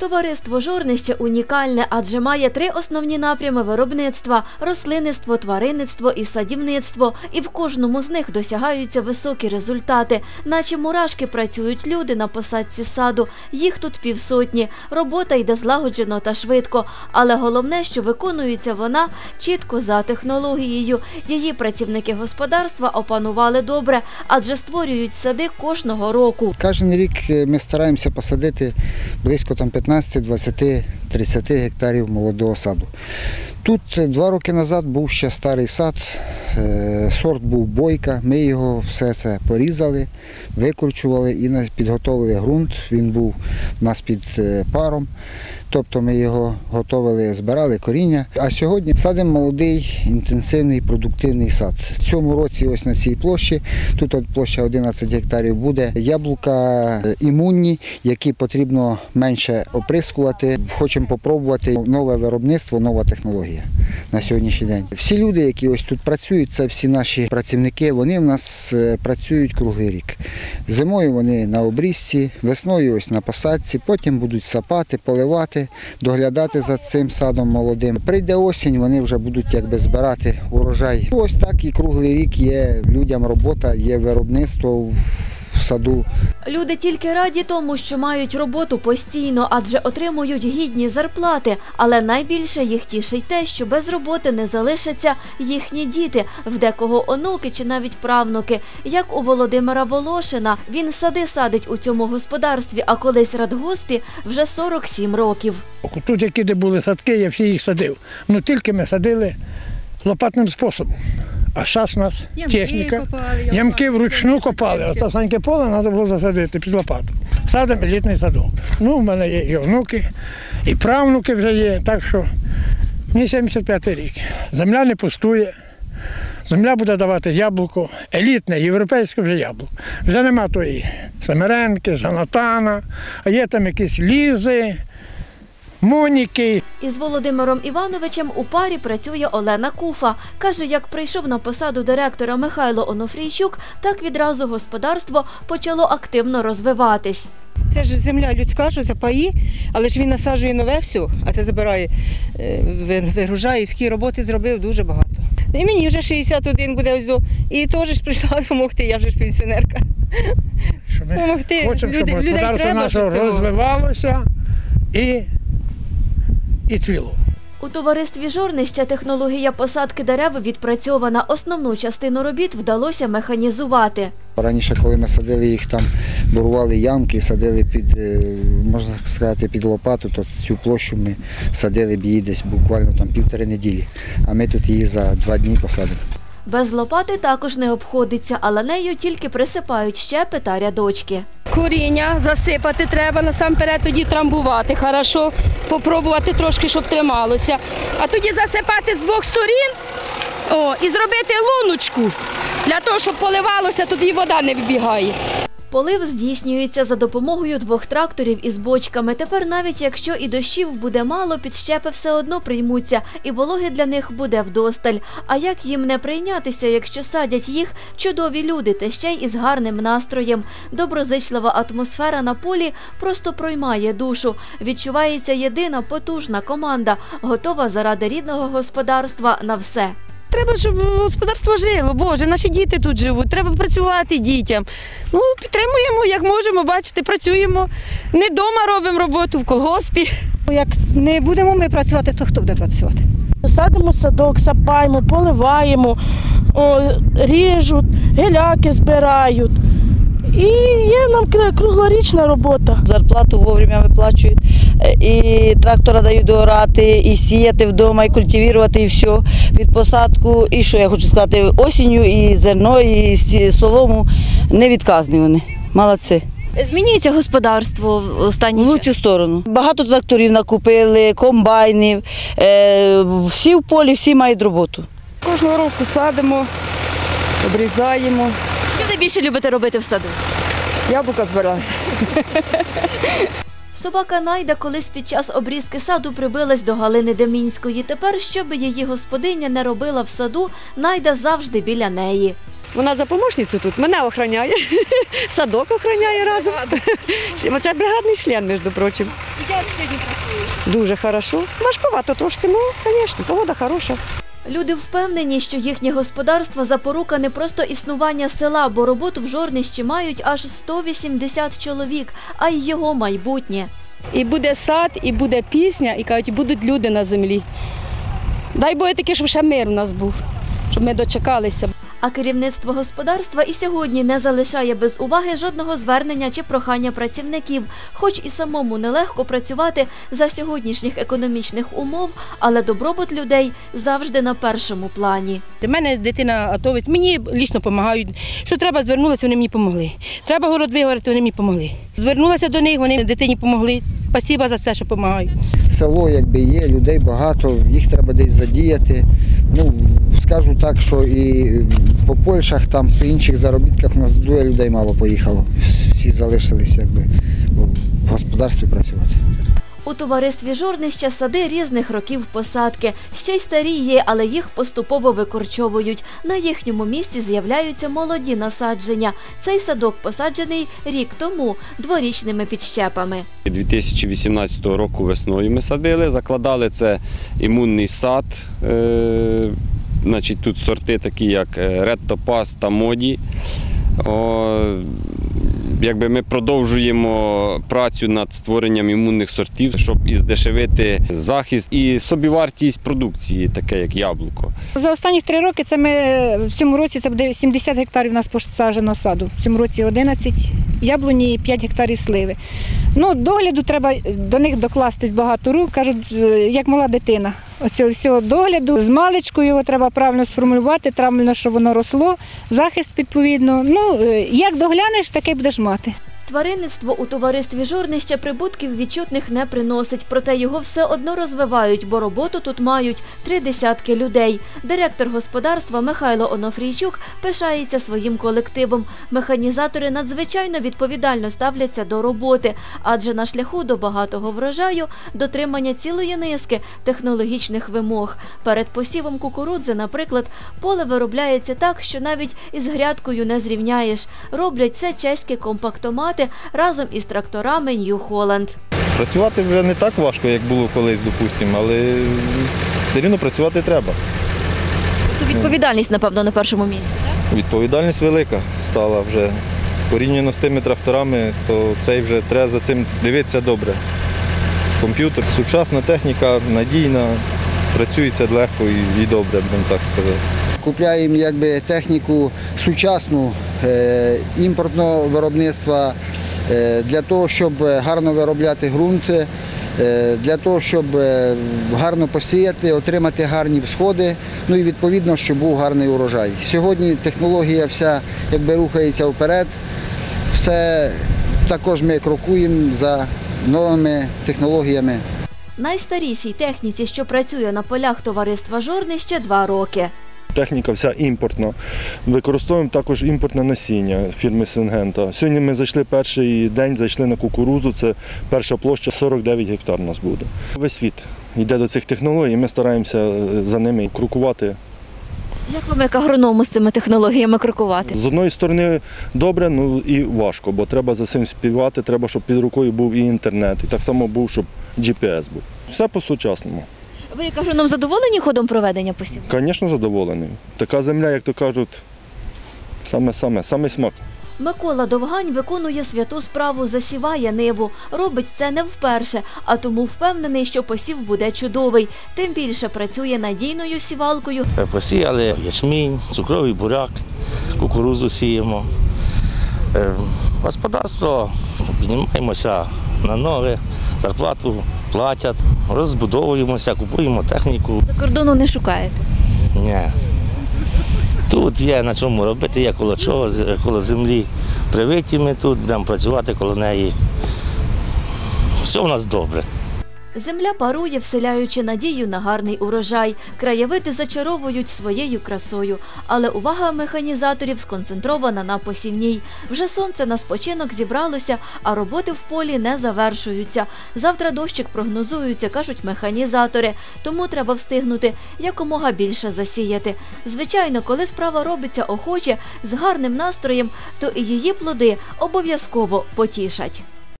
Товариство Жорнище унікальне, адже має три основні напрями виробництва: рослинництво, тваринництво і садівництво. І в кожному з них досягаються високі результати. Наче мурашки працюють люди на посадці саду. Їх тут півсотні. Робота йде злагоджено та швидко. Але головне, що виконується вона чітко за технологією. Її працівники господарства опанували добре, адже створюють сади кожного року. Кожен рік е, ми стараємося посадити близько там 15, 20, 30 гектарів молодого саду. Тут е, два роки назад був ще старий сад, е, сорт був бойка. Ми його все це порізали, викручували і підготовили ґрунт. Він був у нас під е, паром. Тобто ми його готовили, збирали коріння. А сьогодні садимо молодий, інтенсивний, продуктивний сад. В цьому році ось на цій площі, тут от площа 11 гектарів буде, яблука е, імунні, які потрібно менше оприскувати. Хочемо спробувати нове виробництво, нова технологія на сьогоднішній день. Всі люди, які ось тут працюють, це всі наші працівники, вони в нас е, працюють круглий рік. Зимою вони на обрізці, весною ось на посадці, потім будуть сапати, поливати, доглядати за цим садом молодим. Прийде осінь, вони вже будуть якби збирати урожай. Ось так і круглий рік є людям робота, є виробництво в саду. Люди тільки раді тому, що мають роботу постійно, адже отримують гідні зарплати. Але найбільше їх тішить те, що без роботи не залишаться їхні діти, в декого онуки чи навіть правнуки. Як у Володимира Волошина, він сади садить у цьому господарстві, а колись радгоспі вже 47 років. Тут, які де були садки, я всі їх садив. Ну тільки ми садили лопатним способом. А зараз у нас техніка. Ямки вручну копали. Оце саньке поле треба було засадити під лопату. Садимо елітний садок. Ну, в мене є і онуки, і правнуки вже є. Так що мені 75 рік. Земля не пустує. Земля буде давати яблуко, елітне, європейське вже яблуко. Вже нема тої Семеренки, Жанатана, а є там якісь лізи, моніки. Із Володимиром Івановичем у парі працює Олена Куфа. Каже, як прийшов на посаду директора Михайло Онуфрійчук, так відразу господарство почало активно розвиватись. Це ж земля людська, що за паї, але ж він насаджує нове все, а те забирає, е, вигружає, схі роботи зробив дуже багато. І мені вже 61 буде ось до. І теж ж прийшла допомогти, я вже ж пенсіонерка. Що ми Помогти. хочемо, щоб Люди- господарство наше розвивалося і, і цвіло. У товаристві Жорнища технологія посадки дерев відпрацьована. Основну частину робіт вдалося механізувати. Раніше, коли ми садили їх там, бурували ямки, садили під, е, можна сказати, під лопату, то цю площу ми садили б її десь буквально там півтори неділі. А ми тут її за два дні посадимо. Без лопати також не обходиться, але нею тільки присипають щепи та рядочки. Коріння засипати треба, насамперед тоді трамбувати, хорошо, попробувати трошки, щоб трималося. А тоді засипати з двох сторін о, і зробити луночку для того, щоб поливалося, тоді вода не вибігає. Полив здійснюється за допомогою двох тракторів із бочками. Тепер навіть якщо і дощів буде мало, підщепи все одно приймуться, і вологи для них буде вдосталь. А як їм не прийнятися, якщо садять їх чудові люди, та ще й із гарним настроєм? Доброзичлива атмосфера на полі просто проймає душу. Відчувається єдина потужна команда, готова заради рідного господарства на все. Треба, щоб господарство жило. Боже, наші діти тут живуть, треба працювати дітям. Ну, підтримуємо, як можемо, бачите, працюємо. Не вдома робимо роботу, в колгоспі. Як не будемо ми працювати, то хто буде працювати? Садимо садок, сапаємо, поливаємо, о, ріжуть, геляки збирають. І є нам круглорічна робота. Зарплату вовремя виплачують, і трактора дають доорати, і сіяти вдома, і культивувати, і все від посадку. І що я хочу сказати, осінню, і зерно, і солому невідказні вони. Молодці. Змінюється господарство в В останні лучшу сторону. Багато тракторів накупили, комбайнів. е, Всі в полі, всі мають роботу. Кожного року садимо, обрізаємо, Що найбільше любите робити в саду? яблука збирати. Собака Найда колись під час обрізки саду прибилась до Галини Демінської. Тепер, що би її господиня не робила в саду, Найда завжди біля неї. Вона за помощницю тут, мене охороняє, садок охороняє разом. Оце бригадний член, між прочим. Як сьогодні працюється? Дуже хорошо. Важкувато трошки, ну, звісно, погода хороша. Люди впевнені, що їхнє господарство запорука не просто існування села, бо роботу в жорнищі мають аж 180 чоловік, а й його майбутнє. І буде сад, і буде пісня, і кажуть, будуть люди на землі. Дай Боже таки, щоб ще мир у нас був, щоб ми дочекалися. А керівництво господарства і сьогодні не залишає без уваги жодного звернення чи прохання працівників, хоч і самому нелегко працювати за сьогоднішніх економічних умов, але добробут людей завжди на першому плані. У мене дитина атовець, мені лічно допомагають. Що треба, звернулася, вони мені допомогли. Треба город вигорати, вони мені допомогли. Звернулася до них, вони дитині допомогли. Спасибо за це, що допомагають. Село якби є, людей багато, їх треба десь задіяти. Ну, скажу так, що і по Польщах, там, по інших заробітках у нас двоє людей мало поїхало. Всі залишились якби в господарстві працювати. У товаристві жорнища сади різних років посадки. Ще й старі є, але їх поступово викорчовують. На їхньому місці з'являються молоді насадження. Цей садок посаджений рік тому дворічними підщепами. 2018 року весною ми садили, закладали це імунний сад. Е, значить, тут сорти такі, як Red Topaz та Моді. Якби ми продовжуємо працю над створенням імунних сортів, щоб і здешевити захист і собівартість продукції, таке як яблуко. За останні три роки це ми в цьому році це буде 70 гектарів у нас посаджено саду. В цьому році 11 яблуні і 5 гектарів сливи. Ну, догляду треба до них докластись багато рук, кажуть, е, як мала дитина. Оцього всього догляду з маличкою його треба правильно сформулювати, правильно, щоб воно росло, захист відповідно. Ну, е, як доглянеш, таке будеш мати. Тваринництво у товаристві жорнища прибутків відчутних не приносить, проте його все одно розвивають, бо роботу тут мають три десятки людей. Директор господарства Михайло Онофрійчук пишається своїм колективом. Механізатори надзвичайно відповідально ставляться до роботи, адже на шляху до багатого врожаю дотримання цілої низки технологічних вимог. Перед посівом кукурудзи, наприклад, поле виробляється так, що навіть із грядкою не зрівняєш. Роблять це чеські компактомати разом із тракторами Нью Холланд. Працювати вже не так важко, як було колись, допустимо, але все рівно працювати треба. То відповідальність, напевно, на першому місці. Відповідальність велика стала вже. Порівняно з тими тракторами, то цей вже треба за цим дивитися добре. Комп'ютер, сучасна техніка, надійна, працюється легко і, добре, будемо так сказати. Купляємо якби, техніку сучасну імпортного виробництва е, для того, щоб гарно виробляти ґрунт, е, для того, щоб е, гарно посіяти, отримати гарні всходи, ну і відповідно, щоб був гарний урожай. Сьогодні технологія вся якби, рухається вперед. Все також ми крокуємо за новими технологіями. Найстарішій техніці, що працює на полях товариства Жорнище, два роки. Техніка вся імпортна. Використовуємо також імпортне насіння фірми Сингента. Сьогодні ми зайшли перший день, зайшли на кукурудзу, це перша площа 49 гектар у нас буде. Весь світ йде до цих технологій, ми стараємося е, за ними крокувати. Як вам як агроному з цими технологіями крокувати? З одної сторони добре, ну і важко, бо треба за цим співати, треба, щоб під рукою був і інтернет, і так само був, щоб GPS був. Все по-сучасному. Ви як агроном задоволені ходом проведення посіву? Звісно, задоволений. Така земля, як то кажуть, саме-саме, саме смак. Микола Довгань виконує святу справу, засіває ниву. Робить це не вперше, а тому впевнений, що посів буде чудовий. Тим більше працює надійною сівалкою. Посіяли ячмінь, цукровий буряк, кукурузу сіємо. Е, Господарство піднімаємося на ноги, зарплату платять, розбудовуємося, купуємо техніку. За кордону не шукаєте. Ні. Тут є на чому робити, є коло чого, коло землі привиті ми тут, будемо працювати коло неї. Все у нас добре. Земля парує, вселяючи надію на гарний урожай. Краєвиди зачаровують своєю красою, але увага механізаторів сконцентрована на посівній. Вже сонце на спочинок зібралося, а роботи в полі не завершуються. Завтра дощик прогнозується, кажуть механізатори, тому треба встигнути якомога більше засіяти. Звичайно, коли справа робиться охоче, з гарним настроєм, то і її плоди обов'язково потішать.